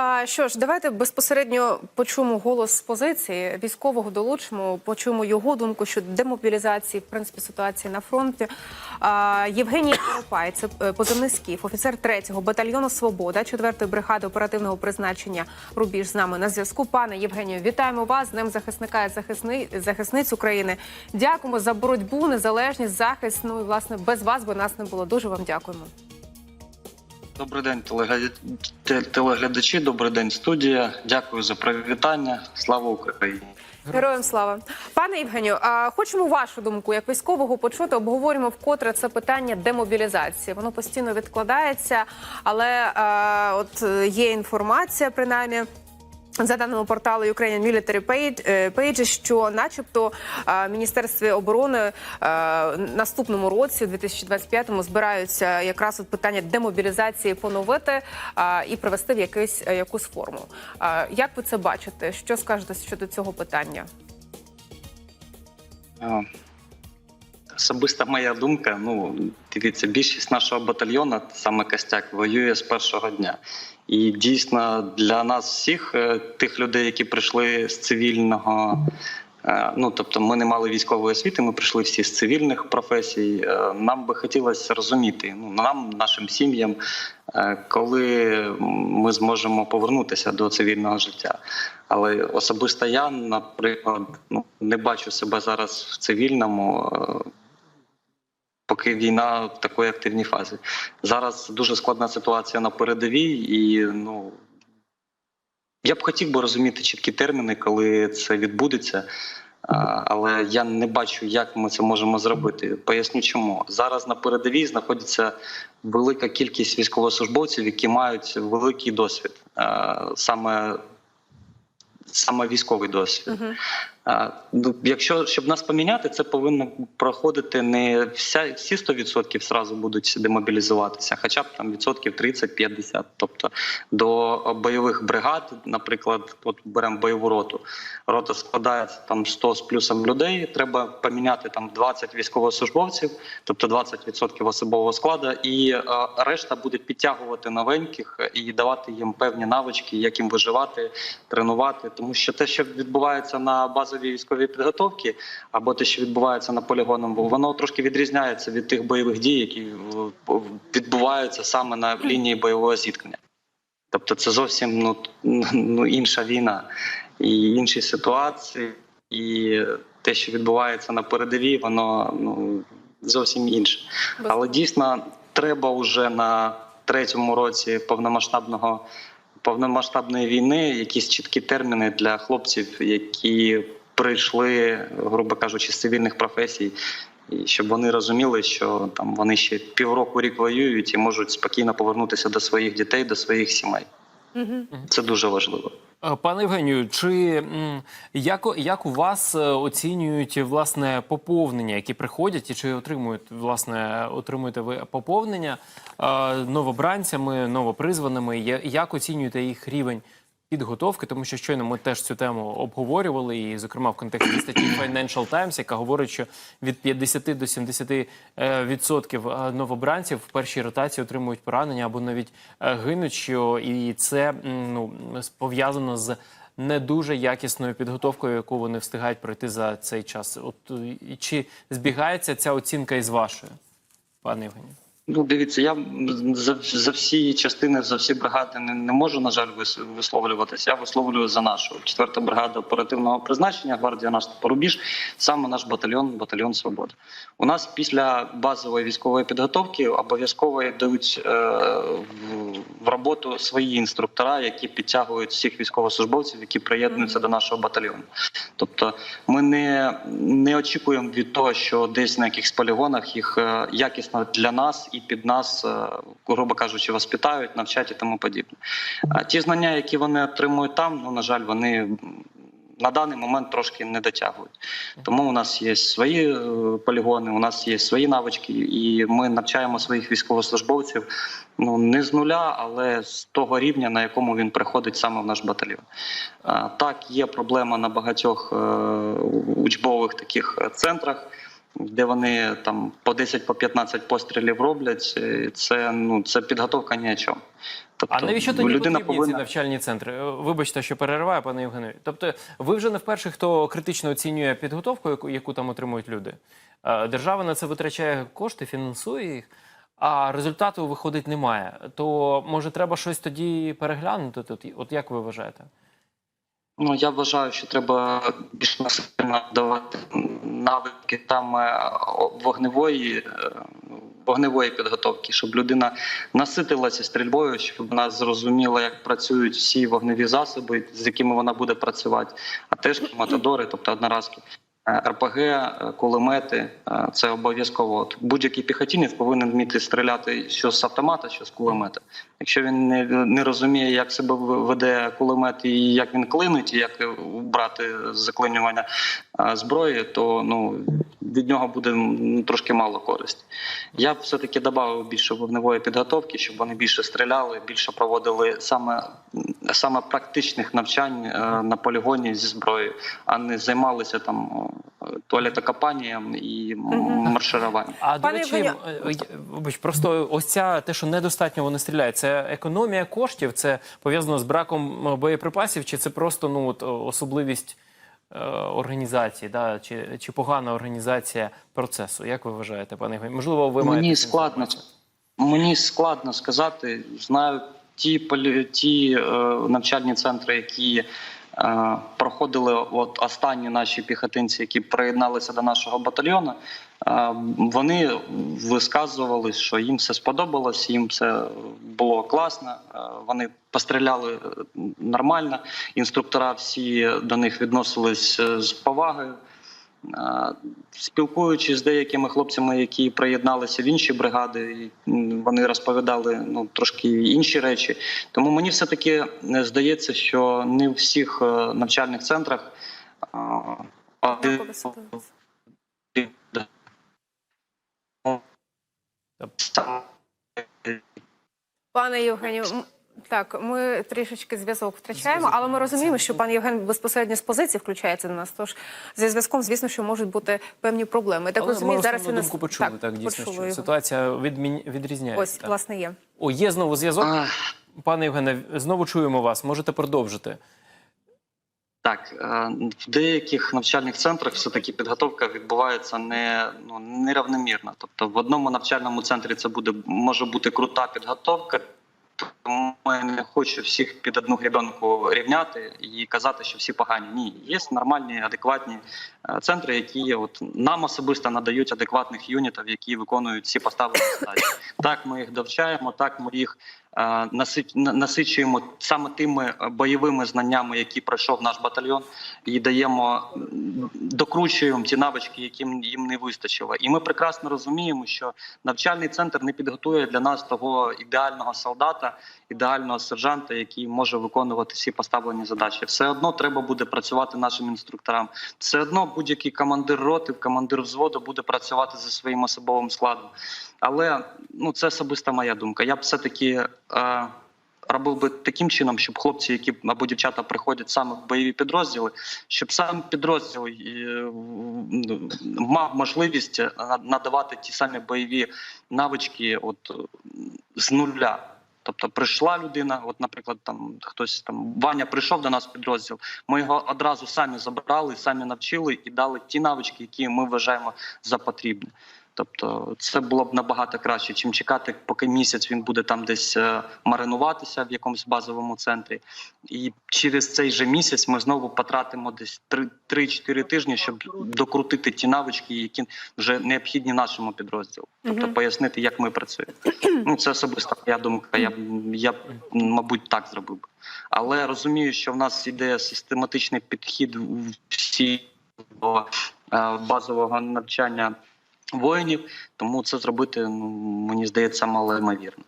А що ж, давайте безпосередньо почуємо голос з позиції військового долучимо, почуємо його думку щодо демобілізації, в принципі, ситуації на фронті. А, Євгеній Коропай, це е, позивний скіф, офіцер 3-го батальйону Свобода, 4-ї бригади оперативного призначення Рубіж з нами на зв'язку. Пане Євгенію, вітаємо вас з Днем захисника і захисни... захисниць України. Дякуємо за боротьбу, незалежність, захист. Ну і власне без вас би нас не було. Дуже вам дякуємо. Добрий день, телегляд- телеглядачі. Добрий день, студія. Дякую за привітання. Слава Україні. Героям слава, пане Євгенію. Хочемо вашу думку як військового почути. Обговорюємо вкотре це питання демобілізації. Воно постійно відкладається, але а, от е, є інформація, принаймні. За даними порталу Ukrainian Military Page, е, що, начебто, е, Міністерстві оборони е, наступному році, у 2025-му, збираються якраз от питання демобілізації поновити і привести в якийсь якусь форму. Як ви це бачите? Що скажете щодо цього питання? Особиста моя думка. Ну дивіться, більшість нашого батальйону, саме Костяк, воює з першого дня. І дійсно для нас всіх, е, тих людей, які прийшли з цивільного. е, Ну, тобто, ми не мали військової освіти, ми прийшли всі з цивільних професій. Е, Нам би хотілося розуміти, ну нам, нашим сім'ям, коли ми зможемо повернутися до цивільного життя. Але особисто я, наприклад, ну не бачу себе зараз в цивільному, поки війна в такої активній фазі. Зараз дуже складна ситуація на передовій, і ну я б хотів би розуміти чіткі терміни, коли це відбудеться. Але я не бачу, як ми це можемо зробити. Поясню, чому зараз на передовій знаходиться велика кількість військовослужбовців, які мають великий досвід, саме, саме військовий досвід. А, Ну, якщо щоб нас поміняти, це повинно проходити не вся всі 100% зразу будуть демобілізуватися, хоча б там відсотків 30-50. Тобто до бойових бригад, наприклад, от беремо бойову роту. Рота складається там 100 з плюсом людей. Треба поміняти там 20 військовослужбовців, тобто 20% особового складу, і решта буде підтягувати новеньких і давати їм певні навички, як їм виживати, тренувати. Тому що те, що відбувається на базовій військовій підготовці, або те, що відбувається на полігонах, воно трошки відрізняється від тих бойових дій, які е, відбуваються саме на лінії бойового зіткнення. Тобто, це зовсім ну, ну інша війна і інші ситуації, і те, що відбувається на передовій, воно ну зовсім інше. Але дійсно треба вже на третьому році повномасштабного повномасштабної війни якісь чіткі терміни для хлопців, які прийшли, грубо кажучи, з цивільних професій. І щоб вони розуміли, що там вони ще півроку рік воюють і можуть спокійно повернутися до своїх дітей, до своїх сімей. Це дуже важливо. Е, Пане Євгенію, чи як, як у вас е, оцінюють власне поповнення, які приходять, і чи отримують власне отримуєте ви поповнення е, новобранцями, новопризваними? Я- Як оцінюєте їх рівень підготовки? Тому що щойно ми теж цю тему обговорювали, і зокрема в контексті статті Financial Times, яка говорить, що від 50 до 70 е, відсотків е, новобранців в першій ротації отримують поранення або навіть е, гинуть. Що і це ну пов'язано з не дуже якісною підготовкою, яку вони встигають пройти за цей час. От чи збігається ця оцінка із вашою, пане Євгенію? Ну, дивіться, я за, за всі частини, за всі бригади не, не можу, на жаль, вис- висловлюватися. Я висловлюю за нашу четверта бригада оперативного призначення, гвардія наступу Рубіж, саме наш батальйон, батальйон Свобода. У нас після базової військової підготовки обов'язково йдуть е, в, в роботу свої інструктора, які підтягують всіх військовослужбовців, які приєднуються до нашого батальйону. Тобто, ми не, не очікуємо від того, що десь на якихось полігонах їх е, якісно для нас під нас, е, грубо кажучи, воспитають, навчать і тому подібне. А ті знання, які вони отримують там, ну на жаль, вони на даний момент трошки не дотягують. Тому у нас є свої е, полігони, у нас є свої навички, і ми навчаємо своїх військовослужбовців ну не з нуля, але з того рівня, на якому він приходить саме в наш батальйон. Так, є проблема на багатьох е, учбових таких е, центрах. Де вони там по 10 по 15 пострілів роблять, е, це ну це підготовка ні о чому. Тобто, А навіщо тоді людина потрібні ці навчальні центри? Е, Вибачте, що перериваю, пане Євгене. Тобто, ви вже не вперше, хто критично оцінює підготовку, яку, яку там отримують люди. Е, Держава на це витрачає кошти, фінансує їх, а результату виходить немає. То може треба щось тоді переглянути тут? От як ви вважаєте? Ну я вважаю, що треба більш насильно давати навики там вогневої е, вогневої підготовки, щоб людина наситилася стрільбою, щоб вона зрозуміла, як працюють всі вогневі засоби, з якими вона буде працювати, а теж матадори, тобто одноразки. Е, РПГ, е, кулемети е, це обов'язково. Будь-який піхотінець повинен вміти стріляти що з автомата, що з кулемета. Якщо він не, не розуміє, як себе веде кулемет і як він клинить, і як брати заклинювання зброї, то ну від нього буде трошки мало користі. Я б все таки додав більше вогневої підготовки, щоб вони більше стріляли, більше проводили саме саме практичних навчань е, на полігоні зі зброєю, а не займалися там е, туалетокопанням і маршируванням. А до речі, е, вибач, просто ось ця те, що недостатньо вони стріляють, це економія коштів, це пов'язано з браком боєприпасів, чи це просто ну от особливість організації, да, чи, чи погана організація процесу? Як ви вважаєте, пане Євгенію? Можливо, ви Мені маєте складно мені складно сказати. Знаю ті полі- ті е, навчальні центри, які е, проходили от останні наші піхотинці, які приєдналися до нашого батальйону. Е, вони висказували, що їм все сподобалось, їм все було класно. е, вони постріляли е, нормально. Інструктора всі до них відносились е, з повагою. Е, Спілкуючись з деякими хлопцями, які приєдналися в інші бригади, вони розповідали ну трошки інші речі. Тому мені все таки здається, що не в всіх е, навчальних центрах Пане Євгенію, так, ми трішечки зв'язок втрачаємо, але ми розуміємо, що пан Євген безпосередньо з позиції включається до нас. Тож зі зв'язком, звісно, що можуть бути певні проблеми. Так Але розумію, ми зараз він нас думку почули, так, дійсно, почули що його. ситуація відмін... відрізняється. Ось, так. власне, є. О, є знову зв'язок. Пане Євгене, знову чуємо вас. Можете продовжити. Так, е, в деяких навчальних центрах все таки підготовка відбувається не ну нерівномірно. Тобто в одному навчальному центрі це буде може бути крута підготовка. Тому я не хочу всіх під одну гребенку рівняти і казати, що всі погані. Ні, є нормальні, адекватні е, центри, які от нам особисто надають адекватних юнітів, які виконують всі поставлені задачі. Так, ми їх довчаємо, так ми їх насичуємо саме тими е, бойовими знаннями, які пройшов наш батальйон, і даємо докручуємо ті навички, яким їм не вистачило. І ми прекрасно розуміємо, що навчальний центр не підготує для нас того ідеального солдата, ідеального сержанта, який може виконувати всі поставлені задачі. Все одно треба буде працювати нашим інструкторам. Все одно будь-який командир роти, командир взводу буде працювати зі своїм особовим складом. Але ну це особиста моя думка. Я б все таки. Е, Робив би таким чином, щоб хлопці, які або дівчата приходять саме в бойові підрозділи, щоб сам підрозділ е, мав можливість надавати ті самі бойові навички, от з нуля. Тобто прийшла людина, от, наприклад, там хтось там Ваня прийшов до нас в підрозділ. Ми його одразу самі забрали, самі навчили і дали ті навички, які ми вважаємо за потрібне. Тобто, це було б набагато краще, чим чекати, поки місяць він буде там десь е, маринуватися в якомусь базовому центрі. І через цей же місяць ми знову потратимо десь 3-4 тижні, щоб докрутити ті навички, які вже необхідні нашому підрозділу. Тобто пояснити, як ми працюємо. Ну це особиста моя думка. Я я мабуть так зробив. би. Але розумію, що в нас іде систематичний підхід всі до е, базового навчання воїнів, тому це зробити ну мені здається мало ймовірно.